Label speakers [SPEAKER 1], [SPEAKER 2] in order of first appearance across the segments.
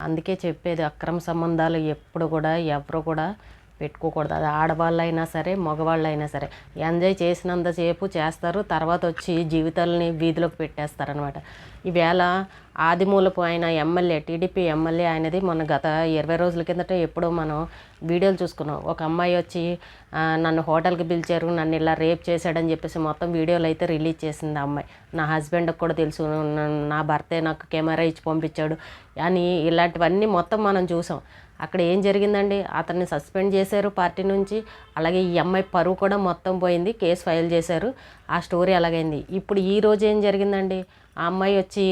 [SPEAKER 1] అందుకే చెప్పేది అక్రమ సంబంధాలు ఎప్పుడు కూడా ఎవరు కూడా పెట్టుకోకూడదు. అది ఆడవాళ్ళైనా సరే మగవాళ్ళైనా సరే. ఎంజాయ్ చేసినంతసేపు చేస్తారు. తర్వాత వచ్చి జీవితాలని వీధిలోకి పెట్టేస్తారనమాట ఈవేళ ఆదిమూలపు ఆయన ఎమ్మెల్యే టీడీపీ ఎమ్మెల్యే ఆయనది మొన్న గత ఇరవై రోజుల కిందట ఎప్పుడో మనం వీడియోలు చూసుకున్నాం. ఒక అమ్మాయి వచ్చి నన్ను హోటల్కి పిలిచారు. నన్ను ఇలా రేప్ చేశాడని చెప్పేసి మొత్తం వీడియోలు అయితే రిలీజ్ చేసింది ఆ అమ్మాయి. నా హస్బెండ్కి కూడా తెలుసు. నా- నా భర్తే నాకు కెమెరా ఇచ్చి పంపించాడు. అని ఇలాంటివన్నీ మొత్తం మనం చూసాం. అక్కడ ఏం జరిగిందండి? అతన్ని సస్పెండ్ చేశారు పార్టీ నుంచి. అలాగే ఈ అమ్మాయి పరువు కూడా మొత్తం పోయింది. కేసు ఫైల్ చేశారు. ఆ స్టోరీ అలాగైంది. ఇప్పుడు ఈ రోజు ఏం జరిగిందండి? ఆ అమ్మాయి వచ్చి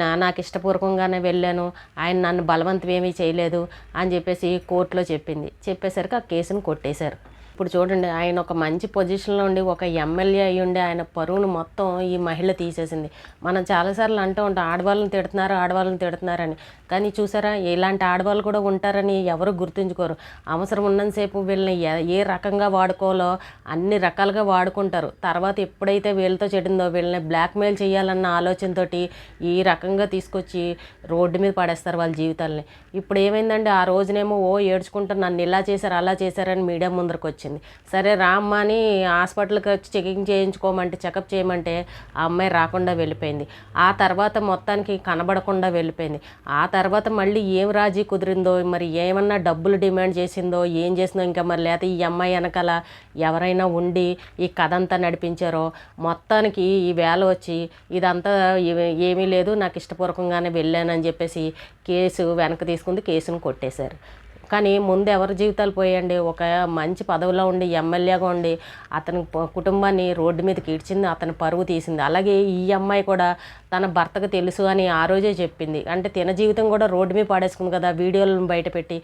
[SPEAKER 1] నా నాకు ఇష్టపూర్వకంగానే వెళ్ళాను. ఆయన నన్ను బలవంతం ఏమీ చేయలేదు అని చెప్పేసి కోర్టులో చెప్పింది. చెప్పేసరికి ఆ కేసును కొట్టేశారు. ఇప్పుడు చూడండి ఆయన ఒక మంచి పొజిషన్లో ఉండి ఒక ఎమ్మెల్యే అయ్యి ఉండి ఆయన పరువును మొత్తం ఈ మహిళ తీసేసింది. మనం చాలాసార్లు అంటూ ఉంటాం ఆడవాళ్ళని తిడుతున్నారు ఆడవాళ్ళని తిడుతున్నారని. కానీ చూసారా ఇలాంటి ఆడవాళ్ళు కూడా ఉంటారని ఎవరు గుర్తుంచుకోరు. అవసరం ఉన్నంతసేపు వీళ్ళని ఏ- ఏ రకంగా వాడుకోవాలో అన్ని రకాలుగా వాడుకుంటారు. తర్వాత ఎప్పుడైతే వీళ్ళతో చెడిందో వీళ్ళని బ్లాక్మెయిల్ చేయాలన్న ఆలోచనతోటి ఈ రకంగా తీసుకొచ్చి రోడ్డు మీద పడేస్తారు వాళ్ళ జీవితాలని. ఇప్పుడు ఏమైందండి ఆ రోజునేమో ఓ ఏడ్చుకుంటూ నన్ను ఇలా చేశారు అలా చేశారని మీడియా ముందరకు వచ్చింది సరే రామ్మా అని హాస్పిటల్కి వచ్చి చెకింగ్ చేయించుకోమంటే చెకప్ చేయమంటే ఆ అమ్మాయి రాకుండా వెళ్ళిపోయింది. ఆ తర్వాత మొత్తానికి కనబడకుండా వెళ్ళిపోయింది. ఆ తర్వాత మళ్ళీ ఏం రాజీ కుదిరిందో మరి ఏమన్నా డబ్బులు డిమాండ్ చేసిందో ఏం చేసిందో ఇంకా మరి లేకపోతే ఈ అమ్మాయి వెనకాల ఎవరైనా ఉండి ఈ కథ అంతా నడిపించారో మొత్తానికి ఈ వేళ వచ్చి ఇదంతా ఏమీ లేదు నాకు ఇష్టపూర్వకంగానే వెళ్ళానని చెప్పేసి కేసు వెనక్కి తీసుకుంది కేసును కొట్టేశారు. కానీ ముందు ఎవరి జీవితాలు పోయండి ఒక మంచి పదవిలో ఉండి ఎమ్మెల్యేగా ఉండి అతని కుటుంబాన్ని రోడ్డు మీదకి ఇడ్చింది అతని పరువు తీసింది. అలాగే ఈ అమ్మాయి కూడా తన భర్తకు తెలుసు అని ఆ రోజే చెప్పింది. అంటే తిన జీవితం కూడా రోడ్డు మీద పాడేసుకుంది కదా వీడియోలను బయటపెట్టి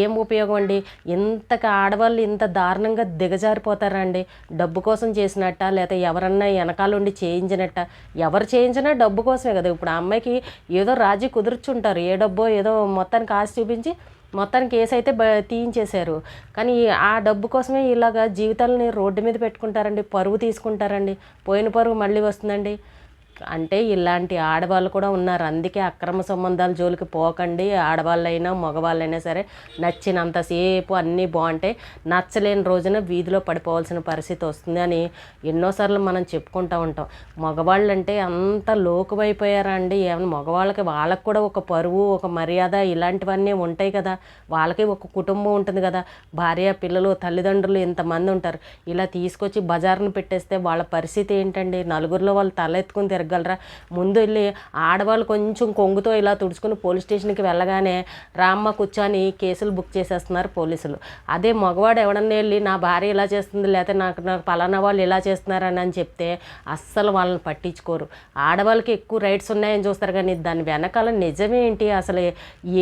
[SPEAKER 1] ఏం ఉపయోగం అండి? ఇంతగా ఆడవాళ్ళు ఇంత దారుణంగా దిగజారిపోతారండి? డబ్బు కోసం చేసినట్ట లేకపోతే ఎవరన్నా వెనకాల ఉండి చేయించినట్ట? ఎవరు చేయించినా డబ్బు కోసమే కదా. ఇప్పుడు ఆ అమ్మాయికి ఏదో రాజీ కుదుర్చుంటారు. ఏ డబ్బో ఏదో మొత్తానికి ఆశ చూపించి మొత్తానికి కేసు అయితే బ తీయించేశారు. కానీ ఆ డబ్బు కోసమే ఇలాగా జీవితాలని రోడ్డు మీద పెట్టుకుంటారండి పరువు తీసుకుంటారండి. పోయిన పరువు మళ్ళీ వస్తుందండి. అంటే ఇలాంటి ఆడవాళ్ళు కూడా ఉన్నారు. అందుకే అక్రమ సంబంధాల జోలికి పోకండి. ఆడవాళ్ళైనా మగవాళ్ళైనా సరే నచ్చినంతసేపు అన్నీ బాగుంటాయి నచ్చలేని రోజున వీధిలో పడిపోవాల్సిన పరిస్థితి వస్తుంది అని ఎన్నోసార్లు మనం చెప్పుకుంటూ ఉంటాం. మగవాళ్ళు అంటే అంత లోకువైపోయారా అండి ఏమైనా మగవాళ్ళకి వాళ్ళకి కూడా ఒక పరువు ఒక మర్యాద ఇలాంటివన్నీ ఉంటాయి కదా. వాళ్ళకి ఒక కుటుంబం ఉంటుంది కదా. భార్య పిల్లలు తల్లిదండ్రులు ఇంతమంది ఉంటారు. ఇలా తీసుకొచ్చి బజార్ను పెట్టేస్తే వాళ్ళ పరిస్థితి ఏంటండి? నలుగురిలో వాళ్ళు తలెత్తుకుని తిరగలరా ముందు వెళ్ళి ఆడవాళ్ళు కొంచెం కొంగుతో ఇలా తుడుచుకుని పోలీస్ స్టేషన్కి వెళ్ళగానే రామ్మ కూర్చొని కేసులు బుక్ చేసేస్తున్నారు పోలీసులు. అదే మగవాడు ఎవడన్నా వెళ్ళి నా భార్య ఇలా చేస్తుంది లేకపోతే నాకు నాకు పలానా వాళ్ళు ఇలా చేస్తున్నారని అని చెప్తే అస్సలు వాళ్ళని పట్టించుకోరు. ఆడవాళ్ళకి ఎక్కువ రైట్స్ ఉన్నాయని చూస్తారు కానీ దాని వెనకాల నిజమేంటి అసలు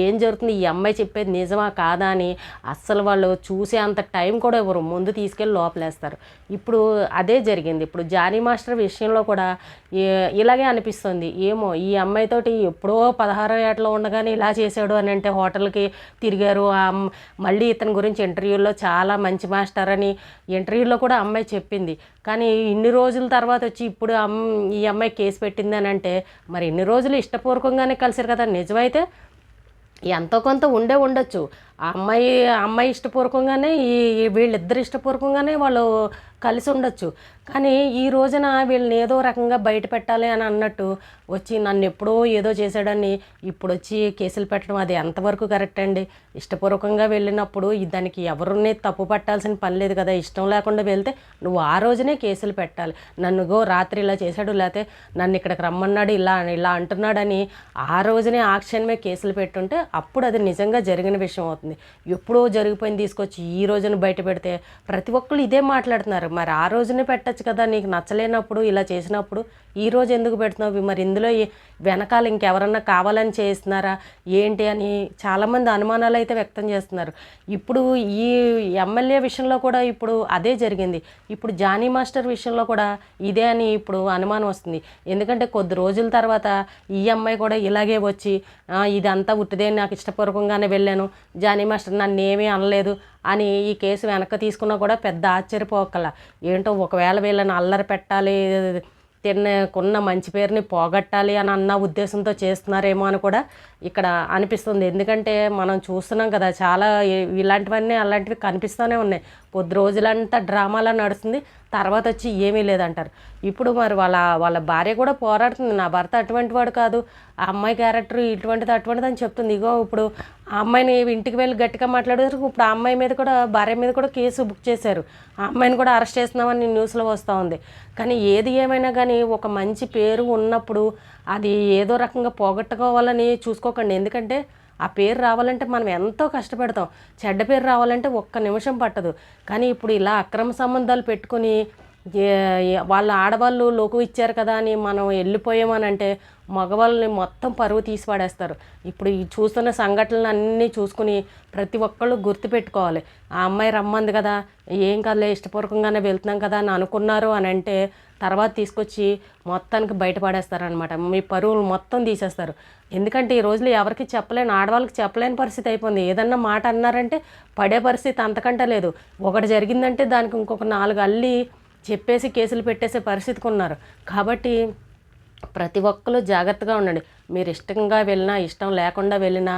[SPEAKER 1] ఏం జరుగుతుంది? ఈ అమ్మాయి చెప్పేది నిజమా కాదా అని అస్సలు వాళ్ళు చూసే అంత టైం కూడా ఇవ్వరు. ముందు తీసుకెళ్ళి లోపలేస్తారు. ఇప్పుడు అదే జరిగింది. ఇప్పుడు జానీ మాస్టర్ విషయంలో కూడా ఇలాగే అనిపిస్తుంది. ఏమో ఈ అమ్మాయితోటి ఎప్పుడో పదహారో ఏటలో ఉండగానే ఇలా చేశాడు అని అంటే హోటల్కి తిరిగారు. ఆ మళ్ళీ ఇతని గురించి ఇంటర్వ్యూలో చాలా మంచి మాస్టర్ అని ఇంటర్వ్యూలో కూడా అమ్మాయి చెప్పింది. కానీ ఇన్ని రోజుల తర్వాత వచ్చి ఇప్పుడు అమ్ ఈ అమ్మాయి కేసు పెట్టింది అని అంటే మరి ఇన్ని రోజులు ఇష్టపూర్వకంగానే కలిసారు కదా. నిజమైతే ఎంతో కొంత ఉండే ఉండొచ్చు. ఆ అమ్మాయి అమ్మాయి ఇష్టపూర్వకంగానే ఈ ఈ వీళ్ళిద్దరు ఇష్టపూర్వకంగానే వాళ్ళు కలిసి ఉండొచ్చు. కానీ ఈ రోజున వీళ్ళని ఏదో రకంగా బయట పెట్టాలి అని అన్నట్టు వచ్చి నన్ను ఎప్పుడో ఏదో చేశాడని ఇప్పుడు వచ్చి కేసులు పెట్టడం అది ఎంతవరకు కరెక్ట్ అండి? ఇష్టపూర్వకంగా వెళ్ళినప్పుడు దానికి ఎవరిని తప్పు పట్టాల్సిన పని లేదు కదా ఇష్టం లేకుండా వెళ్తే నువ్వు ఆ రోజునే కేసులు పెట్టాలి. నన్నుగో రాత్రి ఇలా చేశాడు లేకపోతే నన్ను ఇక్కడికి రమ్మన్నాడు ఇలా ఇలా అంటున్నాడని ఆ రోజునే ఆ క్షణమే కేసులు పెట్టుంటే అప్పుడు అది నిజంగా జరిగిన విషయం అవుతుంది. ఎప్పుడో జరిగిపోయింది తీసుకొచ్చి ఈ రోజున బయట పెడితే ప్రతి ఒక్కరు ఇదే మాట్లాడుతున్నారు. మరి ఆ రోజునే పెట్టచ్చు? కదా నీకు నచ్చలేనప్పుడు ఇలా చేసినప్పుడు ఈ రోజు ఎందుకు పెడుతున్నావు? మరి ఇందులో వెనకాల ఇంకెవరన్నా కావాలని చేస్తున్నారా? ఏంటి అని చాలామంది అనుమానాలు అయితే వ్యక్తం చేస్తున్నారు. ఇప్పుడు ఈ ఎమ్మెల్యే విషయంలో కూడా ఇప్పుడు అదే జరిగింది. ఇప్పుడు జానీ మాస్టర్ విషయంలో కూడా ఇదే అని ఇప్పుడు అనుమానం వస్తుంది. ఎందుకంటే కొద్ది రోజుల తర్వాత ఈ అమ్మాయి కూడా ఇలాగే వచ్చి ఇదంతా ఉట్టిదే నాకు ఇష్టపూర్వకంగానే వెళ్ళాను. జానీ మాస్టర్ నన్ను ఏమీ అనలేదు. అని ఈ కేసు వెనక్కి తీసుకున్నా కూడా పెద్ద ఆశ్చర్యపోకల. ఏంటో ఒకవేళ వీళ్ళని అల్లరి పెట్టాలి తిన్నకున్న మంచి పేరుని పోగొట్టాలి అని అన్న ఉద్దేశంతో చేస్తున్నారేమో అని కూడా ఇక్కడ అనిపిస్తుంది. ఎందుకంటే మనం చూస్తున్నాం కదా చాలా ఇలాంటివన్నీ అలాంటివి కనిపిస్తూనే ఉన్నాయి. పొద్దు రోజులంతా డ్రామాలా నడుస్తుంది తర్వాత వచ్చి ఏమీ లేదంటారు. ఇప్పుడు మరి వాళ్ళ వాళ్ళ భార్య కూడా పోరాడుతుంది నా భర్త అటువంటి వాడు కాదు ఆ అమ్మాయి క్యారెక్టర్ ఇటువంటిది అటువంటిది అని చెప్తుంది. ఇగో ఇప్పుడు ఆ అమ్మాయిని ఇంటికి వెళ్ళి గట్టిగా మాట్లాడేసరికి ఇప్పుడు ఆ అమ్మాయి మీద కూడా భార్య మీద కూడా కేసు బుక్ చేశారు. ఆ అమ్మాయిని కూడా అరెస్ట్ చేస్తున్నామని న్యూస్లో వస్తూ ఉంది. కానీ ఏది ఏమైనా కానీ ఒక మంచి పేరు ఉన్నప్పుడు అది ఏదో రకంగా పోగొట్టుకోవాలని చూసుకోకండి. ఎందుకంటే ఆ పేరు రావాలంటే మనం ఎంతో కష్టపడతాం. చెడ్డ పేరు రావాలంటే ఒక్క నిమిషం పట్టదు. కానీ ఇప్పుడు ఇలా అక్రమ సంబంధాలు పెట్టుకొని వాళ్ళ ఆడవాళ్ళు లోకు ఇచ్చారు కదా అని మనం వెళ్ళిపోయామని అంటే మగవాళ్ళని మొత్తం పరువు తీసి పడేస్తారు. ఇప్పుడు ఈ చూస్తున్న సంఘటనలు అన్నీ చూసుకుని ప్రతి ఒక్కళ్ళు గుర్తుపెట్టుకోవాలి ఆ అమ్మాయి రమ్మంది కదా ఏం కదా ఇష్టపూర్వకంగానే వెళ్తున్నాం కదా అని అనుకున్నారు అని అంటే తర్వాత తీసుకొచ్చి మొత్తానికి బయటపడేస్తారనమాట మీ పరువులు మొత్తం తీసేస్తారు. ఎందుకంటే ఈ రోజులు ఎవరికి చెప్పలేని ఆడవాళ్ళకి చెప్పలేని పరిస్థితి అయిపోయింది. ఏదన్నా మాట అన్నారంటే పడే పరిస్థితి అంతకంటే లేదు. ఒకటి జరిగిందంటే దానికి ఇంకొక నాలుగు అల్లి చెప్పేసి కేసులు పెట్టేసే పరిస్థితికి ఉన్నారు. కాబట్టి ప్రతి ఒక్కరు జాగ్రత్తగా ఉండండి. మీరు ఇష్టంగా వెళ్ళినా ఇష్టం లేకుండా వెళ్ళినా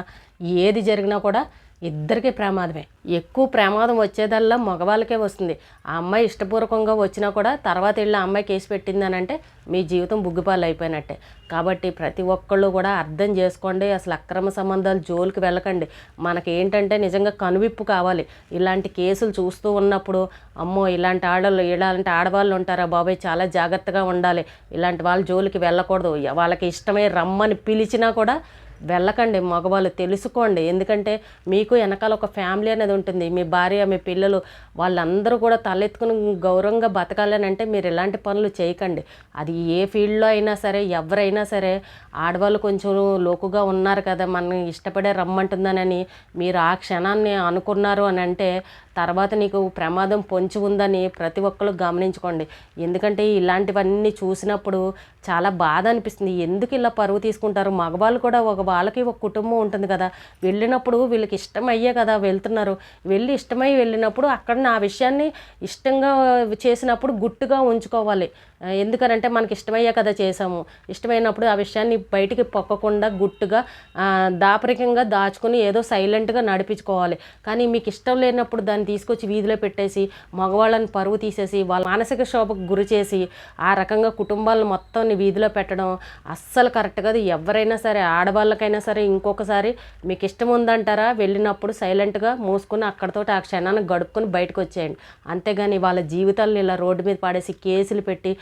[SPEAKER 1] ఏది జరిగినా కూడా ఇద్దరికి ప్రమాదమే. ఎక్కువ ప్రమాదం వచ్చేదల్లా మగవాళ్ళకే వస్తుంది. ఆ అమ్మాయి ఇష్టపూర్వకంగా వచ్చినా కూడా తర్వాత వెళ్ళి ఆ అమ్మాయి కేసు పెట్టిందని అంటే మీ జీవితం బుగ్గిపాలు అయిపోయినట్టే కాబట్టి ప్రతి ఒక్కళ్ళు కూడా అర్థం చేసుకోండి. అసలు అక్రమ సంబంధాలు జోలికి వెళ్ళకండి. మనకి ఏంటంటే నిజంగా కనువిప్పు కావాలి. ఇలాంటి కేసులు చూస్తూ ఉన్నప్పుడు అమ్మో ఇలాంటి ఆడవాళ్ళు ఇలాంటి ఆడవాళ్ళు ఉంటారా బాబాయ్ చాలా జాగ్రత్తగా ఉండాలి. ఇలాంటి వాళ్ళ జోలికి వెళ్ళకూడదు. వాళ్ళకి ఇష్టమై రమ్మని పిలిచినా కూడా వెళ్ళకండి మగవాళ్ళు తెలుసుకోండి. ఎందుకంటే మీకు వెనకాల ఒక ఫ్యామిలీ అనేది ఉంటుంది. మీ భార్య మీ పిల్లలు వాళ్ళందరూ కూడా తలెత్తుకుని గౌరవంగా బతకాలని అంటే మీరు ఇలాంటి పనులు చేయకండి. అది ఏ ఫీల్డ్లో అయినా సరే ఎవరైనా సరే ఆడవాళ్ళు కొంచెం లోకుగా ఉన్నారు కదా మనం ఇష్టపడే రమ్మంటుందనని మీరు ఆ క్షణాన్ని అనుకున్నారు అని అంటే తర్వాత నీకు ప్రమాదం పొంచి ఉందని ప్రతి ఒక్కరు గమనించుకోండి. ఎందుకంటే ఇలాంటివన్నీ చూసినప్పుడు చాలా బాధ అనిపిస్తుంది. ఎందుకు ఇలా పరువు తీసుకుంటారు? మగవాళ్ళు కూడా ఒక వాళ్ళకి ఒక కుటుంబం ఉంటుంది కదా. వెళ్ళినప్పుడు వీళ్ళకి ఇష్టమయ్యే కదా వెళ్తున్నారు. వెళ్ళి ఇష్టమై వెళ్ళినప్పుడు అక్కడ ఆ విషయాన్ని ఇష్టంగా చేసినప్పుడు గుట్టుగా ఉంచుకోవాలి. ఎందుకనంటే మనకి ఇష్టమయ్యే కదా చేసాము ఇష్టమైనప్పుడు ఆ విషయాన్ని బయటికి పొక్కకుండా గుట్టుగా దాపరికంగా దాచుకుని ఏదో సైలెంట్గా నడిపించుకోవాలి. కానీ మీకు ఇష్టం లేనప్పుడు దాన్ని తీసుకొచ్చి వీధిలో పెట్టేసి మగవాళ్ళని పరువు తీసేసి వాళ్ళ మానసిక శోభకు గురి చేసి ఆ రకంగా కుటుంబాలను మొత్తం వీధిలో పెట్టడం అస్సలు కరెక్ట్ కాదు. ఎవరైనా సరే ఆడవాళ్ళకైనా సరే ఇంకొకసారి మీకు ఇష్టం ఉందంటారా? వెళ్ళినప్పుడు సైలెంట్గా మూసుకుని అక్కడతో ఆ క్షణాన్ని గడుపుకొని బయటకు వచ్చేయండి అంతేగాని వాళ్ళ జీవితాలను ఇలా రోడ్డు మీద పాడేసి కేసులు పెట్టి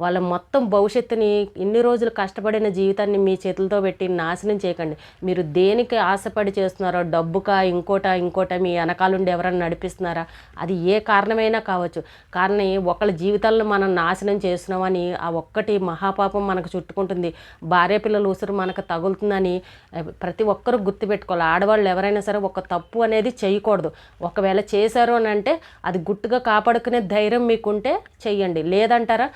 [SPEAKER 1] వాళ్ళ మొత్తం భవిష్యత్తుని ఇన్ని రోజులు కష్టపడిన జీవితాన్ని మీ చేతులతో పెట్టి నాశనం చేయకండి. మీరు దేనికి ఆశపడి చేస్తున్నారో డబ్బుకా ఇంకోట ఇంకోట మీ వెనకాలండి ఎవరైనా నడిపిస్తున్నారా? అది ఏ కారణమైనా కావచ్చు. కానీ ఒకళ్ళ జీవితాలను మనం నాశనం చేస్తున్నామని ఆ ఒక్కటి మహాపాపం మనకు చుట్టుకుంటుంది. భార్య పిల్లలు ఉసురు మనకు తగులుతుందని ప్రతి ఒక్కరూ గుర్తుపెట్టుకోవాలి ఆడవాళ్ళు ఎవరైనా సరే ఒక తప్పు అనేది చేయకూడదు. ఒకవేళ చేశారు అని అంటే అది గుట్టుగా కాపాడుకునే ధైర్యం మీకుంటే చెయ్యండి. లేదంటారా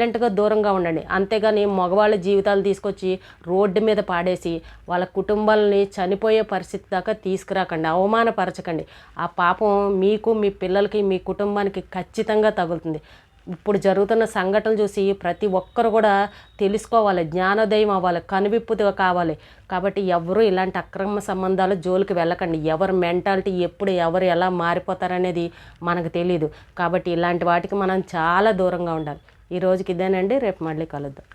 [SPEAKER 1] సైలెంట్గా దూరంగా ఉండండి. అంతేగాని మగవాళ్ళ జీవితాలు తీసుకొచ్చి రోడ్డు మీద పాడేసి వాళ్ళ కుటుంబాలని చనిపోయే పరిస్థితి దాకా తీసుకురాకండి. అవమానపరచకండి. ఆ పాపం మీకు మీ పిల్లలకి మీ కుటుంబానికి ఖచ్చితంగా తగులుతుంది. ఇప్పుడు జరుగుతున్న సంఘటనలు చూసి ప్రతి ఒక్కరు కూడా తెలుసుకోవాలి. జ్ఞానోదయం అవ్వాలి. కనువిప్పుగా కావాలి. కాబట్టి ఎవరు ఇలాంటి అక్రమ సంబంధాలు జోలికి వెళ్ళకండి. ఎవరి మెంటాలిటీ ఎప్పుడు ఎవరు ఎలా మారిపోతారనేది మనకు తెలియదు కాబట్టి ఇలాంటి వాటికి మనం చాలా దూరంగా ఉండాలి. ఈ రోజుకి ఇదేనండి రేపు మళ్ళీ కలుద్దాం.